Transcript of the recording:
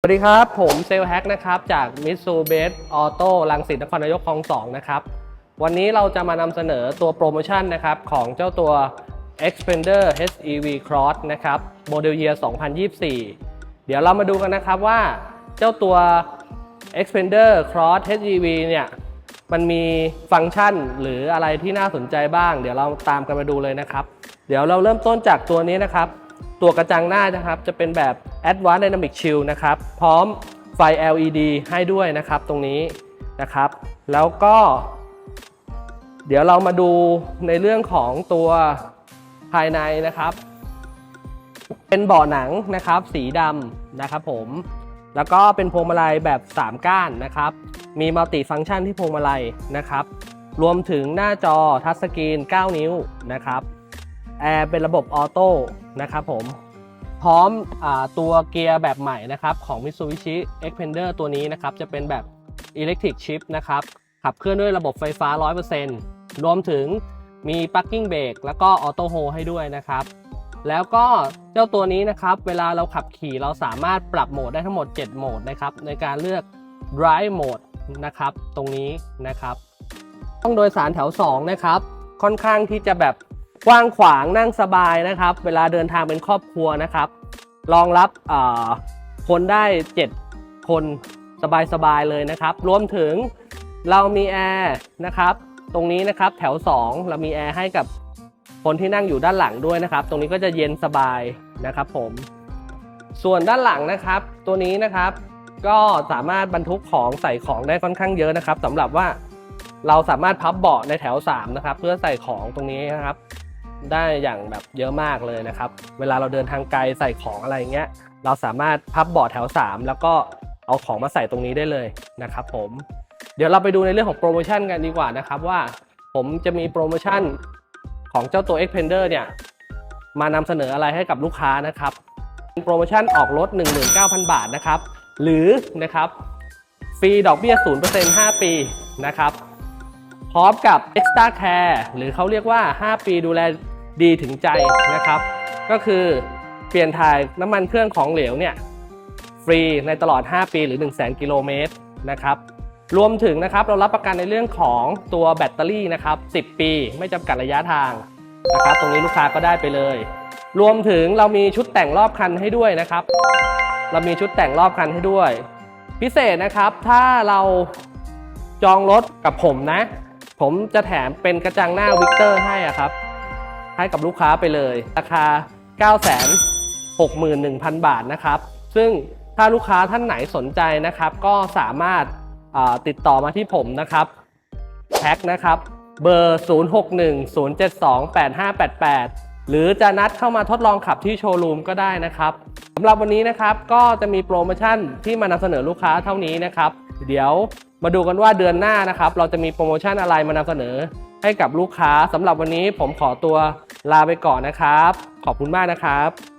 สวัสดีครับ ผมเซลแฮกนะครับ จากมิ t ซูเบสออโต้ลังสิตนครนายกคลอง2นะครับ วันนี้เราจะมานำเสนอตัวโปรโมชั่นนะครับ ของเจ้าตัว Expander HEV Cross นะครับโมเดลเยียร์2024 เดี๋ยวเรามาดูกันนะครับว่าเจ้าตัว Expander Cross HEV เนี่ย มันมีฟังก์ชันหรืออะไรที่น่าสนใจบ้าง เดี๋ยวเราตามกันมาดูเลยนะครับ เดี๋ยวเราเริ่มต้นจากตัวนี้นะครับ ตัวกระจังหน้านะครับ จะเป็นแบบ Advanced Dynamic Shield นะครับ พร้อมไฟ LED ให้ด้วยนะครับตรงนี้นะครับ แล้วก็ เดี๋ยวเรามาดูในเรื่องของตัวภายในนะครับ เป็นเบาะหนังนะครับ สีดำนะครับผมแล้วก็เป็นพวงมาลัยแบบ 3 ก้านนะครับ มีมัลติฟังก์ชันที่พวงมาลัยนะครับ รวมถึงหน้าจอทัชสกรีน 9 นิ้วนะครับ แอร์เป็นระบบออโต้นะครับผม พร้อมอตัวเกียร์แบบใหม่นะครับ ของ Mitsubishi Xpander ตัวนี้นะครับ จะเป็นแบบ Electric Shift นะครับ ขับเคลื่อนด้วยระบบไฟฟ้า 100%รวมถึงมี Parking Brake แล้วก็ Auto Hold ให้ด้วยนะครับ แล้วก็เจ้าตัวนี้นะครับ เวลาเราขับขี่เราสามารถปรับโหมดได้ทั้งหมด 7 โหมดนะครับ ในการเลือก Drive Mode นะครับ ตรงนี้นะครับ ห้องโดยสารแถว 2 นะครับ ค่อนข้างที่จะแบบ กว้างขวางนั่งสบายนะครับ เวลาเดินทางเป็นครอบครัวนะครับรองรับคนได้ 7 คนสบายๆเลยนะครับ รวมถึงเรามีแอร์นะครับ ตรงนี้นะครับแถว 2 เรามีแอร์ให้กับคนที่นั่งอยู่ด้านหลังด้วยนะครับ ตรงนี้ก็จะเย็นสบายนะครับผม ส่วนด้านหลังนะครับ ตัวนี้นะครับก็สามารถบรรทุกของใส่ของได้ค่อนข้างเยอะนะครับสำหรับว่าเราสามารถพับเบาะในแถว 3 นะครับ เพื่อใส่ของตรงนี้นะครับ ได้อย่างแบบเยอะมากเลยนะครับ เวลาเราเดินทางไกลใส่ของอะไรเงี้ย เราสามารถพับเบาะแถว 3 แล้วก็เอาของมาใส่ตรงนี้ได้เลยนะครับผมเดี๋ยวเราไปดูในเรื่องของโปรโมชั่นกันดีกว่านะครับว่าผมจะมีโปรโมชั่นของเจ้าตัว Xpander เนี่ยมานำเสนออะไรให้กับลูกค้านะครับโปรโมชั่นออกรถ 19,000 บาทนะครับ หรือนะครับฟรีดอกเบี้ย 0% 5 ปีนะครับ พร้อมกับ Extra Care หรือเขาเรียกว่า 5 ปีดูแล ดีถึงใจนะครับ ก็คือเปลี่ยนถ่ายน้ำมันเครื่องของเหลวเนี่ยฟรีในตลอด 5 ปีหรือ 1 0 0 0 0 0กิโลเมตรนะครับรวมถึงนะครับเรารับประกันในเรื่องของตัวแบตเตอรี่นะครับ 10 ปีไม่จำกัดระยะทางนะครับ ตรงนี้ลูกค้าก็ได้ไปเลย รวมถึงเรามีชุดแต่งรอบคันให้ด้วยนะครับ เรามีชุดแต่งรอบคันให้ด้วย พิเศษนะครับถ้าเราจองรถกับผมนะ ผมจะแถมเป็นกระจังหน้าวิกเตอร์ให้อะครับ ให้กับลูกค้าไปเลย ราคา 961,000 บาทนะครับ ซึ่งถ้าลูกค้าท่านไหนสนใจนะครับ ก็สามารถติดต่อมาที่ผมนะครับแท็กนะครับเบอร์ 0610728588 หรือจะนัดเข้ามาทดลองขับที่โชว์รูมก็ได้นะครับสำหรับวันนี้นะครับก็จะมีโปรโมชั่นที่มานำเสนอลูกค้าเท่านี้นะครับ เดี๋ยวมาดูกันว่าเดือนหน้านะครับ เราจะมีโปรโมชั่นอะไรมานำเสนอให้กับลูกค้าสำหรับวันนี้ผมขอตัว ลาไปก่อนนะครับ ขอบคุณมากนะครับ